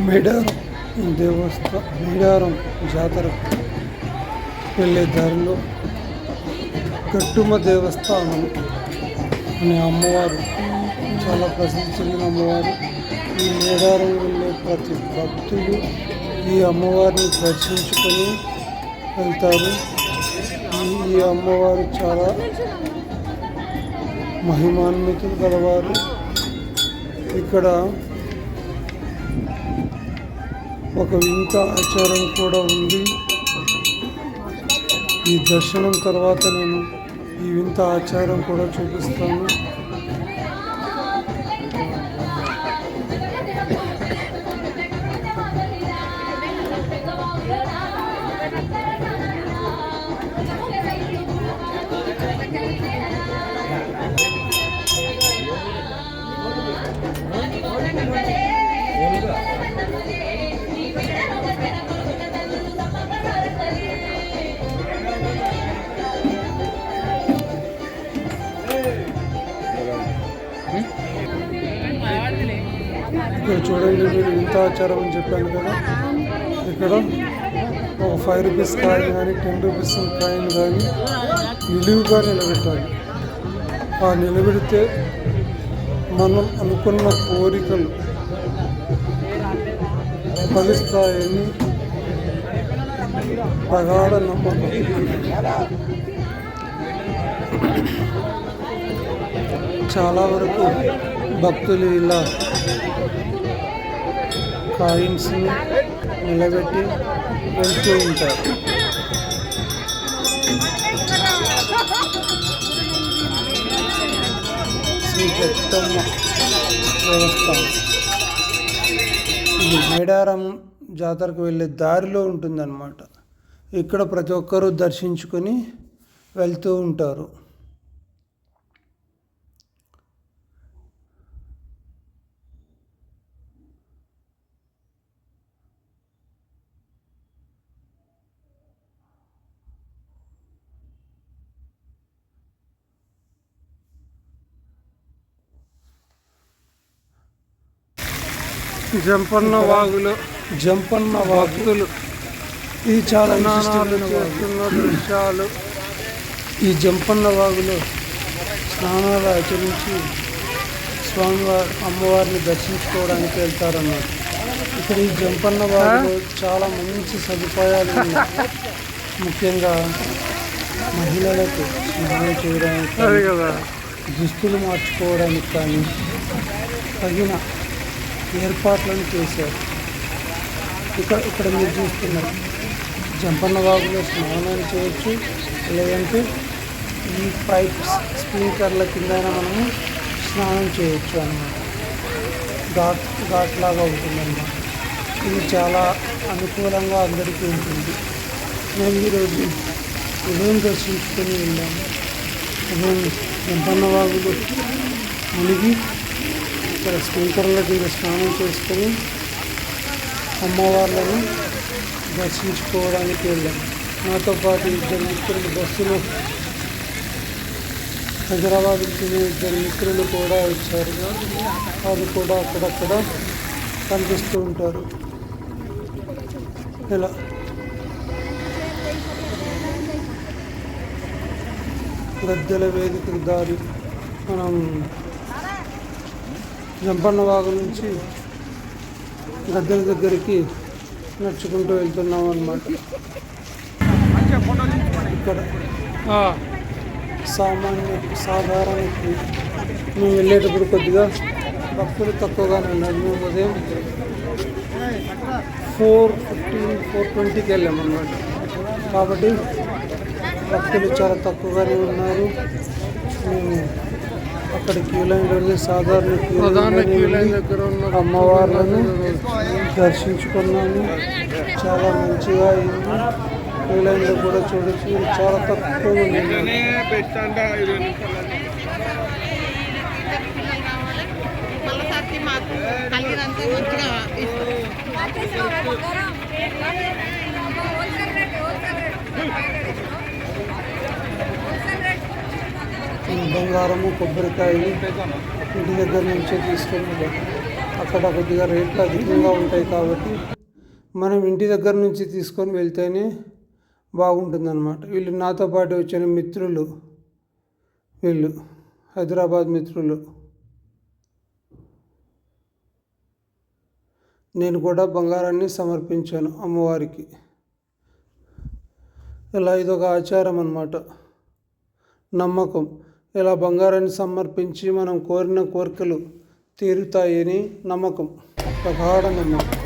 మేడారం దేవస్థ మేడారం జాతర వెళ్ళే దారిలో గట్టుమ దేవస్థానం అనే అమ్మవారు చాలా ప్రసిద్ధి చెందిన అమ్మవారు. ఈ మేడారం వెళ్ళే ప్రతి భక్తులు ఈ అమ్మవారిని దర్శించుకొని వెళ్తారు. ఈ- ఈ అమ్మవారు చాలా మహిమాన్వితులు గలవారు. ఇక్కడ ఒక వింత ఆచారం కూడా ఉంది. ఈ దర్శనం తర్వాత నేను ఈ వింత ఆచారం కూడా చూపిస్తాను. ఇక్కడ చూడండి మీరు ఇంత ఆచారం అని చెప్పాను కదా. ఇక్కడ ఒక ఫైవ్ రూపీస్ కాయిన్ కానీ టెన్ రూపీస్ కాయిన్ కానీ నిలువుగా నిలబెట్టాలి. ఆ నిలబెడితే మనం అనుకున్న కోరికలు ఫలిస్తాయని ప్రగాఢ నమ్మకం. చాలా వరకు భక్తులు ఇలా కాయిన్స్ నిలబెట్టి వెళ్తూ ఉంటారు. శ్రీ పెద్దమ్మ ఇది మేడారం జాతరకు వెళ్ళే దారిలో ఉంటుందన్నమాట. ఇక్కడ ప్రతి ఒక్కరూ దర్శించుకొని వెళ్తూ ఉంటారు. జంపన్న వాగులు. జంపన్న వాగులు. ఈ చాలా స్నానాలు చేస్తున్న దృశ్యాలు. ఈ జంపన్న వాగులో స్నానాలు ఆచరించి స్వామివారి అమ్మవారిని దర్శించుకోవడానికి వెళ్తారన్నమాట ఇక్కడ ఈ జంపన్న వాగులో చాలా మంచి సదుపాయాలు ఉన్నాయి. ముఖ్యంగా మహిళలకు స్నానం చేయడానికి దుస్తులు మార్చుకోవడానికి కానీ తగిన ఏర్పాట్లను చేశారు. ఇక్కడ ఇక్కడ మీరు చూస్తున్నారు. జంపన్న వాగులో స్నానం చేయొచ్చు. లేదంటే ఈ పైప్స్ స్ప్రింక్లర్ల కింద మనము స్నానం చేయొచ్చు అన్నమాట. ఘాట్ ఘాట్ లాగా ఉంటుందన్నమాట. ఇది చాలా అనుకూలంగా అందరికీ ఉంటుంది. మేము ఈరోజు ఉదయం దర్శించుకొని వెళ్ళాము. ఉదయం జంపన్న మునిగి ఇక్కడ స్ప్రింక్లర్ల కింద స్నానం చేసుకొని అమ్మవార్లను దర్శించుకోవడానికి వెళ్ళాం. నాతో పాటు ఇద్దరు మిత్రులు బస్సులో హైదరాబాద్ తినే ఇద్దరు మిత్రులు కూడా వచ్చారు. వాళ్ళు కూడా అక్కడక్కడ కనిపిస్తూ ఉంటారు. ఇలా. గద్దెల వేదికకు దారి మనం జంపన్నవాగు నుంచి గద్దెల దగ్గరికి నడుచుకుంటూ వెళ్తున్నాం అన్నమాట. ఇక్కడ సామాన్య సాధారణకి మేము వెళ్ళేటప్పుడు కొద్దిగా భక్తులు తక్కువగానే ఉన్నారు. మేము ఉదయం ఫోర్ ఫిఫ్టీన్ ఫోర్ ట్వంటీకి వెళ్ళామన్నమాట కాబట్టి భక్తులు చాలా తక్కువగానే ఉన్నారు. మేము అక్కడ క్యూ లైన్ వెళ్ళి సాధారణ క్యూ లైన్ దగ్గర ఉన్న అమ్మవార్లను దర్శించుకున్నాము. చాలా మంచిగా అయింది. క్యూ లైన్లో కూడా చూడొచ్చు. చాలా తక్కువ మంచిగా ఇస్తాం ఈ బంగారము కొబ్బరికాయలు ఇంటి దగ్గర నుంచే తీసుకెళ్ళి అక్కడ కొద్దిగా రేట్లు అధికంగా ఉంటాయి కాబట్టి మనం ఇంటి దగ్గర నుంచి తీసుకొని వెళ్తేనే బాగుంటుందన్నమాట. వీళ్ళు నాతో పాటు వచ్చిన మిత్రులు వీళ్ళు హైదరాబాద్ మిత్రులు. నేను కూడా బంగారాన్ని సమర్పించాను అమ్మవారికి. ఇలా ఇదొక ఆచారం అన్నమాట. నమ్మకం. ఇలా బంగారాన్ని సమర్పించి మనం కోరిన కోరికలు తీరుతాయని నమ్మకం ప్రగాఢ నమ్మకం.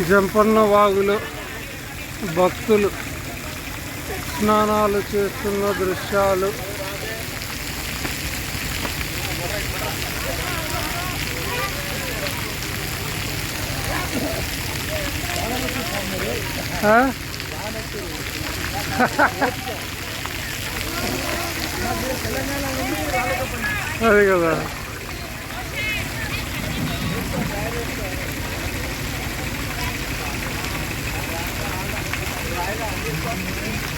జంపన్న వాగులో భక్తులు స్నానాలు చేస్తున్న దృశ్యాలు. అది అదే కదా. ఆ.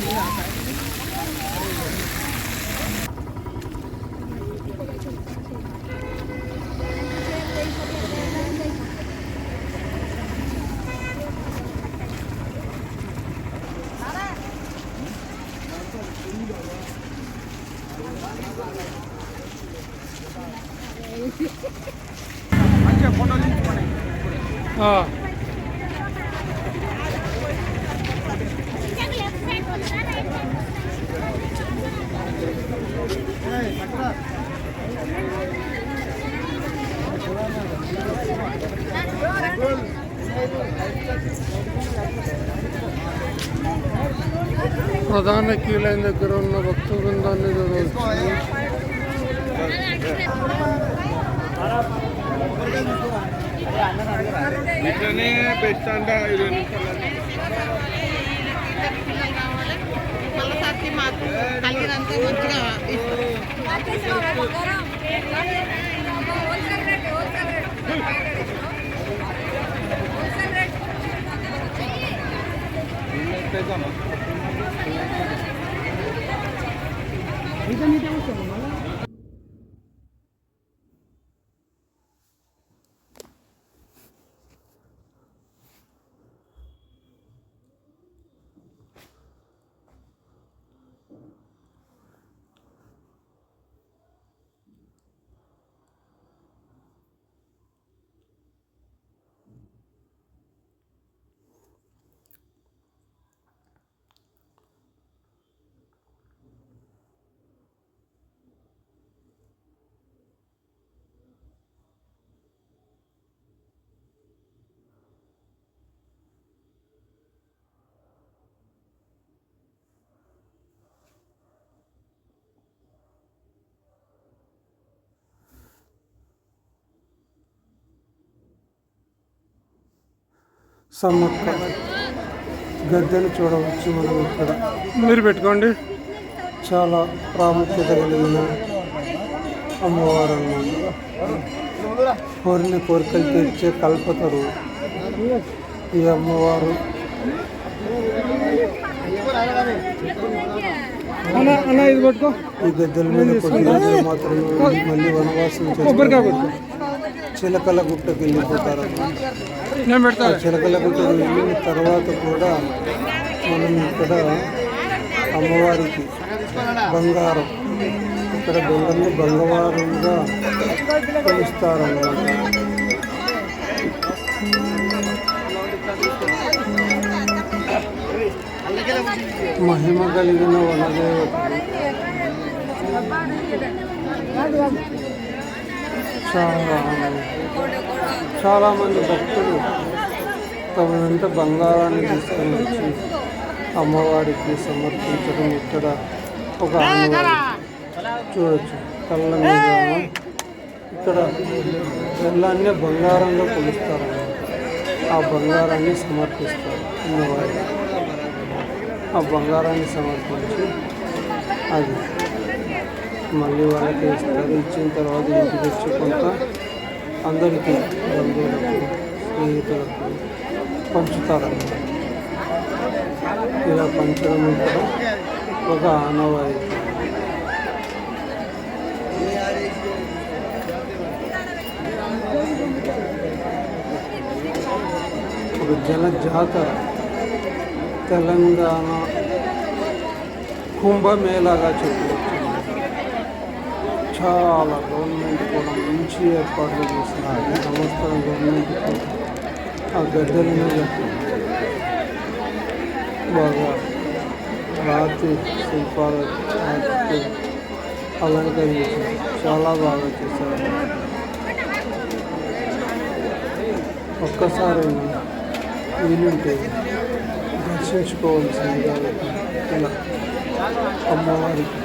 Ini 烦 ప్రధాన క్యూ లైన్ దగ్గర ఉన్న భక్తు బృందాన్ని చూడవచ్చు ఇట్లనే బెస్ట్ అంట ఇరవై నిమిషాలు ఇద్దరు పిల్లలు కావాలి మళ్ళీ సార్కి మాకు కలిగినంత మంచిగా ఇస్తాం సమ్మక్క గద్దెను చూడవచ్చు మనం ఇక్కడ. మీరు పెట్టుకోండి. చాలా ప్రాముఖ్యత కలిగిన అమ్మవారు. కోరిన కోరికలు తీర్చే కల్పతరు. ఈ అమ్మవారు. ఈ గద్దెల మీద కొద్ది రోజులు మాత్రమే మళ్ళీ వనవాసం చేస్తారు చిలకల గుట్టకి వెళ్ళిపోతారు. చిలకల గుట్టకు వెళ్ళిన తర్వాత కూడా మనం ఇక్కడ అమ్మవారికి బంగారం ఇక్కడ దొంగల్ని బంగారంగా కొలుస్తారు అన్నమాట మహిమ కలిగిన వనదేవతలు చాలా చాలా చాలామంది భక్తులు తమ వెంట బంగారాన్ని తీసుకొని వచ్చి అమ్మవారికి సమర్పించడం ఇక్కడ ఒక ఆనవాయితీ. చూడొచ్చు. కళ్ళ మీద ఇక్కడ వెళ్ళాన్నే బంగారంలో కొలుస్తారు ఆ బంగారాన్ని సమర్పిస్తారు అమ్మవారికి ఆ బంగారాన్ని సమర్పించి అది మళ్ళీ వాళ్ళకి ఇస్తారు ఇచ్చిన తర్వాత ఇంటికి వచ్చి కొంత అందరికీ బంధువులకు స్నేహితులకు పంచుతారన్నమాట ఇలా పంచడం ఇక్కడ ఒక ఆనవాయితీ. ఒక జల జాతర. తెలంగాణ కుంభమేళాగా చెప్పవచ్చు చాలా గవర్నమెంట్ కూడా మంచి ఏర్పాట్లు చేస్తున్నారు. సంవత్సరం గవర్నమెంట్ ఆ గద్దెల మీద బాగా రాతి శిల్పాలు వాటికి అలంకరించారు. చాలా బాగా చేశారు. ఒక్కసారి వీలుంటే దర్శించుకోవాల్సిందిగా ఇలా అమ్మవారికి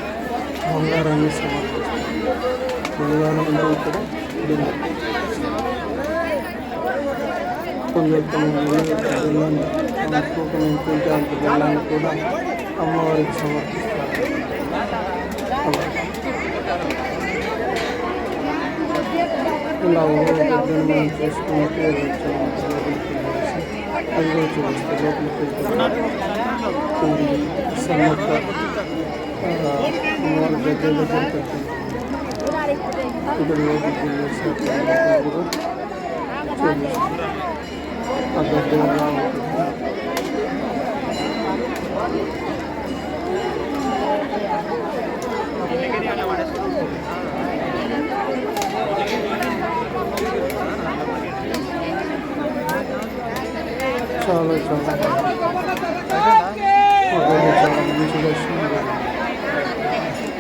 బంగారాన్ని సమర్పిస్తారు బంగారం ఇక్కడ బెల్లాన్ని అనుకోకుండా ఇంకొంటే అంత బెల్లాన్ని కూడా అమ్మవారికి సమర్పిస్తారు ఇలా మనం చూసుకుంటే అది కూడా లోపలికి ఆ, అమ్మవారి దగ్గర దగ్గర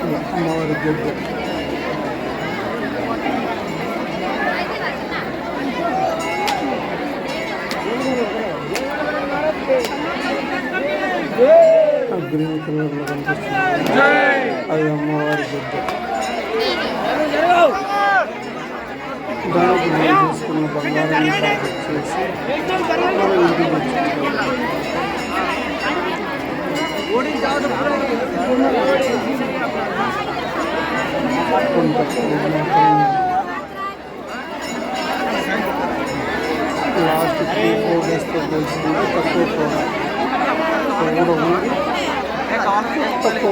పెట్టాము అమ్మవారి గడ్డ. గ్రీన్ కలర్లో కనిపిస్తుంది అది అమ్మవారి గడ్డ దానికి మనం తీసుకున్న బంగారాన్ని చేసి ఇంటికి వచ్చింది लास्ट थ्री फोर डेज तक तक को तक को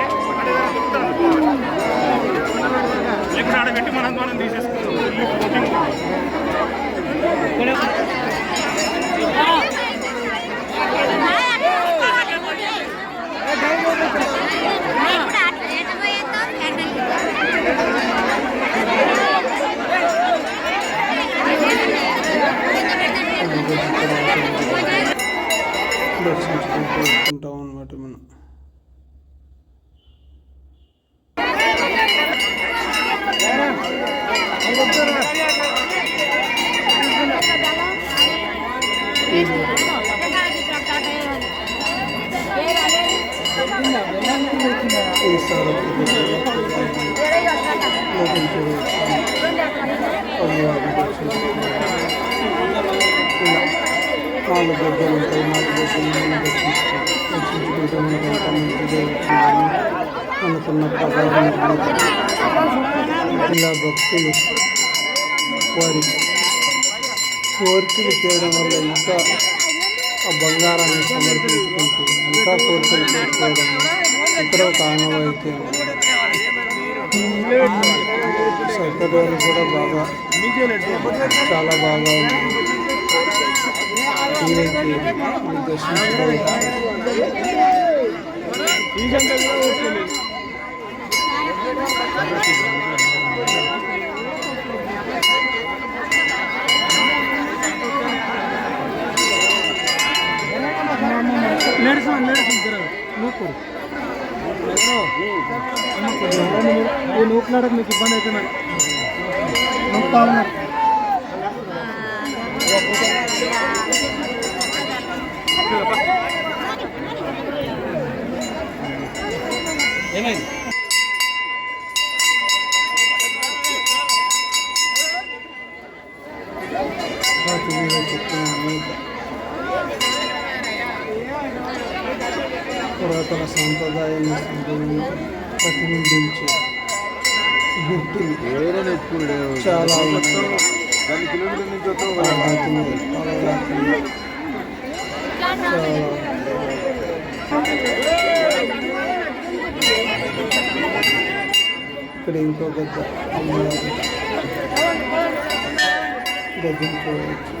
పెట్టి మనం మనం తీసేసుకుంటాం దర్శించుకుంటూ ఉంటాం అన్నమాట మనం ఈ సారథి అమ్మవారిని దర్శించుకుంటాం ఇలా నాలుగు గద్దలు ఉంటాయి నాలుగు గద్దలు దర్శించుకుంటే మనకు ఎంత మంచిగా వచ్చిందని అనుకున్న ప్రకారం ఇలా భక్తులు వారి కోరికలు చేయడం వల్ల ఇంకా ఆ బంగారాన్ని సమర్పించుకుంటూ ఇంకా కోరికలు తీర్చుకోవడం ఇక్కడ ఒక ఆనవాయితీ సౌకర్యాలు కూడా బాగా చాలా బాగా ఉంది దర్శించుకోవాలి మీరు దర్శించుకోవచ్చు నడుసు నడుసు నూకూరు ఈ నూకులాడకు మీకు ఇబ్బంది అయితే మరి. నూకుతా ఉన్నారు. ఏమైంది వాటి మీద చెప్పిన అనేక పురాతన సాంప్రదాయాన్ని ప్రతిబింబించే గుర్తులు చాలా ఇక్కడ ఇంకో గద్ద అమ్మవారు గద్దెలు చూడవచ్చు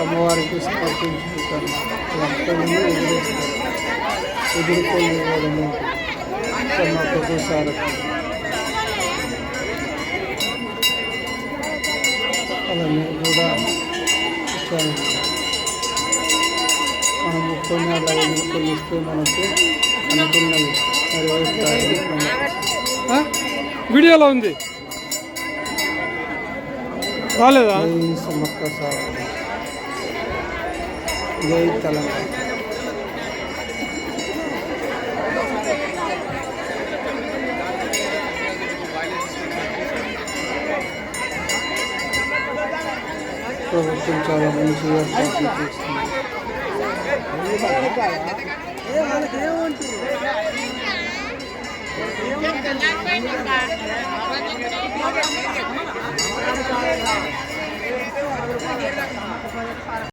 అమ్మవారికి సమర్పించుకుంటారు భక్తులను ఎదురుకొని ఇవ్వడము సమర్పకు సారథి అలానే కూడా చాలా మనం ముఖ్యంగా అలా ఎదుర్కొని ఇస్తే మనకు అనుకున్నది? వీడియోలో ఉంది. రాలేదా? సమ్మక్క సార్ జై తెలంగాణ ప్రభుత్వం చాలా మంచి ఏర్పాట్లు చేస్తుంది